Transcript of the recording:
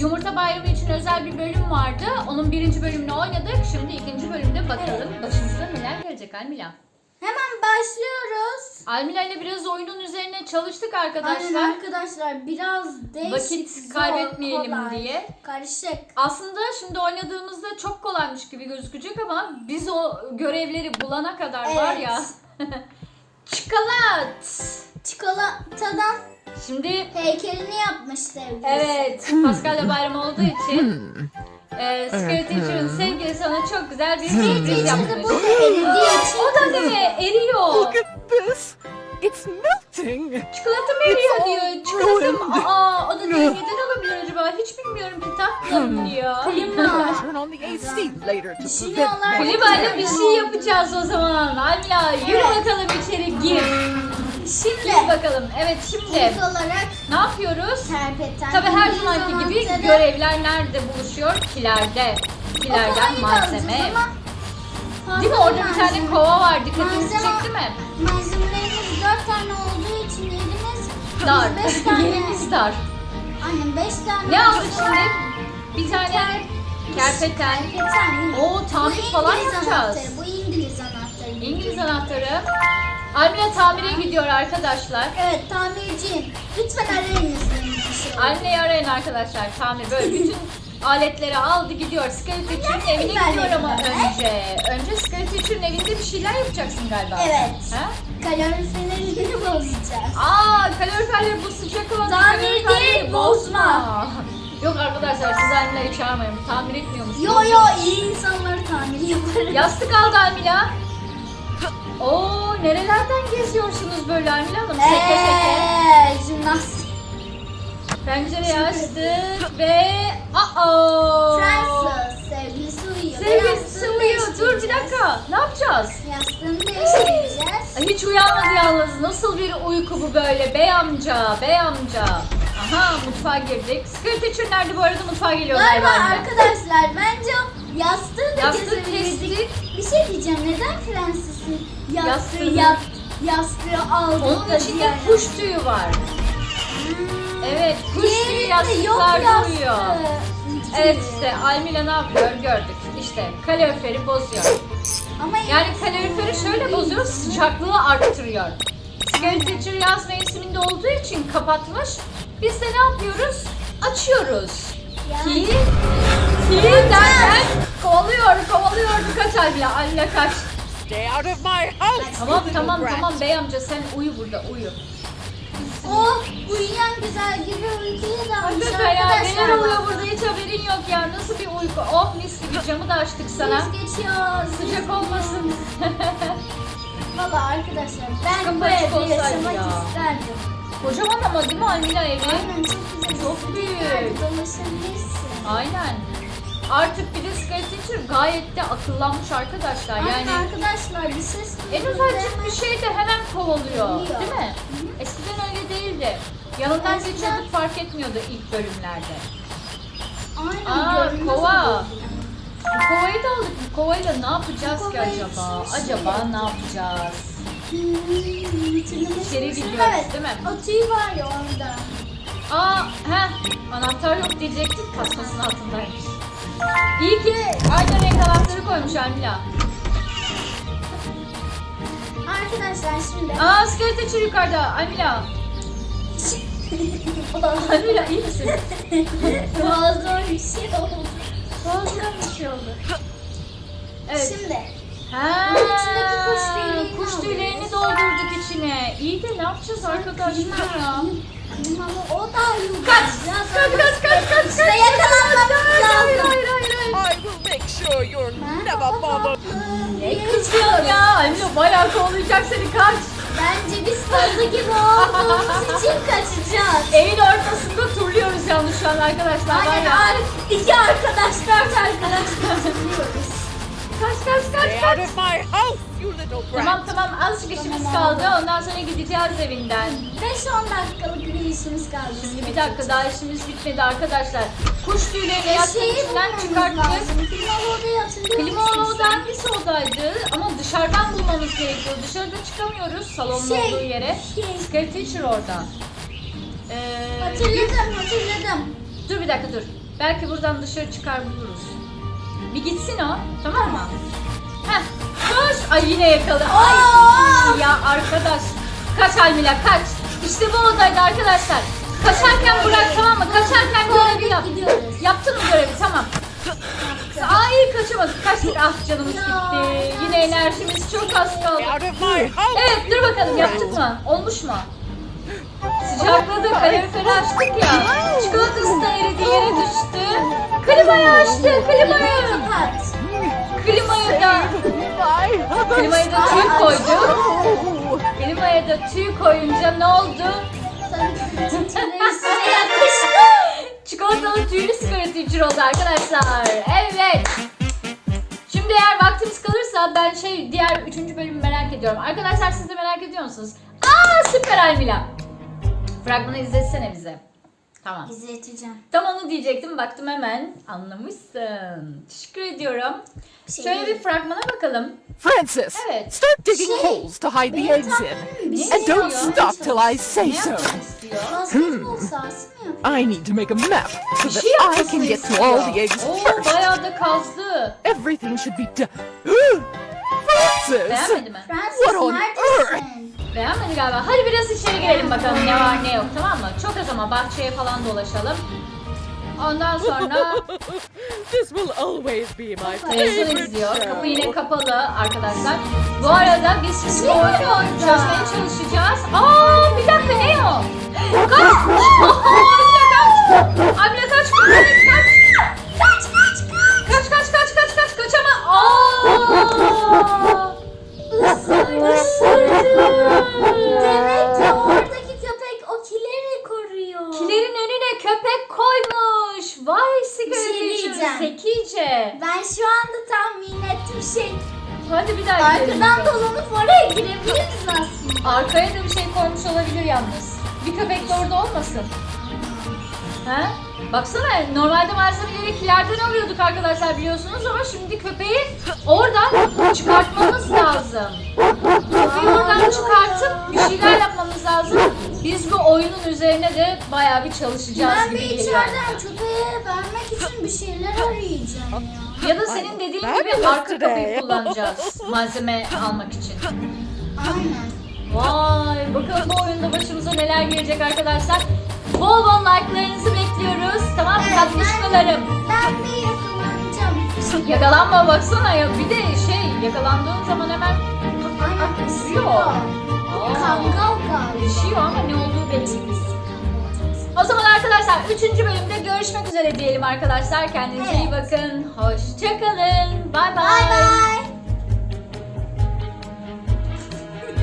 Evet. Yumurta Bayramı için özel bir bölüm vardı. Onun birinci bölümünü oynadık. Şimdi ikinci bölümde bakalım başımıza neler gelecek Almila. Hemen başlıyoruz. Almila ile biraz oyunun üzerine çalıştık Aynen arkadaşlar. arkadaşlar biraz değişik Vakit kaybetmeyelim kolay, diye. Karışık. Aslında şimdi oynadığımızda çok kolaymış gibi gözükecek ama biz o görevleri bulana kadar var Evet. ya. Çikolat. Çikolatadan Şimdi heykelini yapmış sevgilisi. evet Paskalya bayramı olduğu için e, Secret Teacher'ın sevgilisi ona çok güzel bir sürpriz yapmış. burada eridiği için O da değil mi? Eriyor. Look at this. It's melting. Çikolatam eriyor diyor. Çikolatam aa o da diyor neden olabilir acaba? Hiç bilmiyorum ki tatlım diyor. Klima. Turn on the AC later to prevent. Klimayla bir şey yapacağız o zaman. Almila yürü bakalım içeri gir. Şimdi bakalım. Evet şimdi ilk olarak ne yapıyoruz? kerpeten. Tabii her zamanki gibi görevler nerede buluşuyor? Kilerde. Kilerden malzeme. Değil mi? Orada bir tane kova var. Dikkatinizi çekti mi? Malzemelerimiz 4 tane olduğu için yerimiz Dar. 5 tane. Yerimiz dar. Annem 5 tane. Ne aldık şimdi? Bir tane kerpeten. Kerpeten. Oo tamir falan yapacağız. Bu İngiliz anahtarı. İngiliz anahtarı. Almila tamire gidiyor arkadaşlar. Evet tamirciyim. Lütfen arayınız şey olur. Anneyi arayın arkadaşlar tamir böyle bütün aletleri aldı gidiyor. Nerede evine gidiyor ama önce. Önce Teacher'ın evinde bir şeyler yapacaksın galiba. Evet. Ha? Kaloriferlerini bozacağız. Aa kaloriferleri bu sıcak havada Tamir kaloriferleri değil, bozma. Yok arkadaşlar siz Almila'yı çağırmayın. Tamir etmiyor musunuz? Yo yo iyi insanları tamir yaparım. Yastık aldı Almila. Oo nerelerden geziyorsunuz böyle Almila Hanım? Seke seke. Eee jimnastik. Pencereyi açtık ve aa Fransız sevgilisi uyuyor. Sevgilisi Yastığını uyuyor. Dur bir değiştireceğiz. dakika. Ne yapacağız? Yastığını değiştireceğiz. Ay, Hiç uyanmadı yalnız. Nasıl bir uyku bu böyle? Bey amca, bey amca. Aha mutfağa girdik. Teacher nerede bu arada mutfağa geliyor Galiba galiba. arkadaşlar bence yastığı da Yastığı kesebilirdik. Bir şey diyeceğim neden Fransız'ın yastığı yat, yastığı aldık Onun da içinde diğer- kuş tüyü var. Hmm. Evet, kuş tüyü Diğerinde yok yastıklarda yastığı. uyuyor. Evet işte Almila ne yapıyor gördük. İşte kaloriferi bozuyor. Ama Yani kaloriferi şöyle bozuyor, sıcaklığı arttırıyor. Teacher yaz mevsiminde olduğu için kapatmış. Biz de ne yapıyoruz? Açıyoruz. Yani- Ki derken kovalıyor, kovalıyordu kaç Almila, Almila kaç. Stay out of my house. Tamam tamam brat. tamam bey amca sen uyu burada uyu. Oh uyuyan güzel gibi uykuya dalmış Hakikaten ya arkadaşlar. neler oluyor burada hiç haberin yok ya. Nasıl bir uyku? Oh mis gibi camı da açtık sana. Biz geçiyor. Sıcak olmasın. Valla arkadaşlar ben Kapı bu açık evde olsaydı yaşamak ya. isterdim. Kocaman ama değil mi Almila evi? Aynen çok güzel. Çok büyük. Dolaşabilirsin. Aynen. Artık bir de Sky Teacher gayet de akıllanmış arkadaşlar. Yani arkadaşlar bir ses en ufacık bir şey de hemen kovalıyor. Kovalıyor. Değil mi? Eskiden öyle değildi. Yanından Eskiden- geçiyorduk fark etmiyordu ilk bölümlerde. Aynen Aa görünmez kova. Bu kovayı da aldık. Bu kovayla ne yapacağız Bu ki kovayı acaba? şey Acaba ne yapacağız. Hmm, hatırlamak İçeri gidiyoruz, evet. değil mi? O tüy var ya orada. Aa, he, anahtar yok diyecektik, tasmasının altındaymış. İyi ki aynı renk anahtarı koymuş Almila. Arkadaşlar şimdi. Aa, Scarlet Teacher yukarıda, Almila. Almila iyi misin? Boğazıma bir şey oldu. Boğazına bir şey oldu. Evet. Şimdi. Ha, Bunun içindeki kuş tüylerini kuş tüylerini doldurduk içine. İyi de ne yapacağız arkadaşlar ya? O da. Kaç, kaç, kaç, kaç, kaç, kaç. İşte yakalanmamız sure you're never bothered. Ne kızıyorsun ya? Almila bayağı kovalayacak seni, kaç. Bence biz fazla gibi olduğumuz için kaçacağız. Evin ortasında turluyoruz yalnız şu an arkadaşlar. Aynen ya. ar- iki arkadaş, dört arkadaş kaçırıyoruz. Kaç kaç kaç Stay kaç. out of my house, Tamam tamam azıcık işimiz kaldı. Ondan sonra gideceğiz evinden. 5-10 dakikalık bir işimiz kaldı. Şimdi bir dakika daha işimiz bitmedi arkadaşlar. Kuş tüylerini yastığın içinden çıkarttık. Klimalı odayı hatırlıyor Klimalı musunuz? oda hangisi odaydı? Ama dışarıdan bulmamız gerekiyor. Dışarıda çıkamıyoruz salonun Şey, olduğu yere. şey. Teacher orada. Ee, Hatırladım, hatırladım. dur bir dakika dur. Belki buradan dışarı çıkar buluruz. Bir gitsin o. Tamam mı? Heh. Koş. Ay yine yakaladı. Ay ya arkadaş. Kaç Almila kaç. İşte bu odaydı arkadaşlar. Kaçarken bırak tamam mı? Kaçarken görevi yap. Gidiyoruz. Yaptın mı görevi? Tamam. Ay kaçamadık. Kaçtık. Ah canımız gitti. Yine enerjimiz çok az kaldı. Evet dur bakalım yaptık mı? Olmuş mu? Sıcakladı, kaloriferi açtık ya. Çikolatası da eridi yere düştü. Klimayı açtı, klimayı. Klimayı da tüy koydu. Klimaya da tüy koyunca ne oldu? Üstüne yapıştı. Çikolatalı tüylü sigara teacher oldu arkadaşlar. Evet. Şimdi eğer vaktimiz kalırsa ben şey diğer üçüncü bölümü merak ediyorum. Arkadaşlar siz de merak ediyor musunuz? Aa süper Almila. Fragmanı izletsene bize. Tamam. İzleteceğim. Tam onu diyecektim. Baktım hemen. Anlamışsın. Teşekkür ediyorum. Bir şey Şöyle bir fragmana bakalım. Francis, Evet. start digging Şey, holes to hide the eggs in. Ne şey And don't istiyor? stop till I say Ne so. yapmak istiyor? Basketbol sahası mı yapıyor? I need to make a map so Bir that şey I yapmasını can get to istiyor. all the eggs Oo, first. bayağı da kazdı. Everything should be done. Francis! Beğenmedi mi? Francis What on neredesin? Beğenmedi galiba. Hadi biraz içeri girelim bakalım ne var ne yok tamam mı? Çok az ama bahçeye falan dolaşalım. Ondan sonra This will always be my televizyon favorite izliyor. Kapı show. yine kapalı arkadaşlar. Bu arada biz şimdi Şey var orada. çözmeye çalışacağız. Aa bir dakika ne o? Kaç! Amine kaç! Amine kaç! Kaç! Kaç kaç kaç. Kaç kaç kaç kaç kaç kaç ama Aa! Hadi bir daha gidelim. Arkadan dolanıp oraya girebiliriz aslında. Arkaya da bir şey koymuş olabilir yalnız. Bir köpek de orada olmasın. He? Baksana normalde malzemeleri kilerden alıyorduk arkadaşlar biliyorsunuz ama şimdi köpeği oradan çıkartmamız lazım. Köpeği oradan çıkartıp bir şeyler yapmamız lazım. Biz bu oyunun üzerine de bayağı bir çalışacağız Ben gibi bir geliyor. içeriden köpeğe vermek için bir şeyler arayacağım ya. Ya da senin dediğin gibi arka kapıyı kullanacağız malzeme almak için. Aynen. Vay bakalım bu oyunda başımıza neler gelecek arkadaşlar. Bol bol like'larınızı bekliyoruz. Tamam mı Evet, tatlışkalarım? Ben bir yakalanacağım. Yakalanma baksana ya. Bir de şey yakalandığın zaman hemen Aynen ısırıyor. Aa. Düşüyor ama ne olduğu belli değil. O zaman arkadaşlar 3. bölümde görüşmek üzere diyelim arkadaşlar. Kendinize iyi Evet. bakın. Hoşçakalın. Bay bay. Bay bay.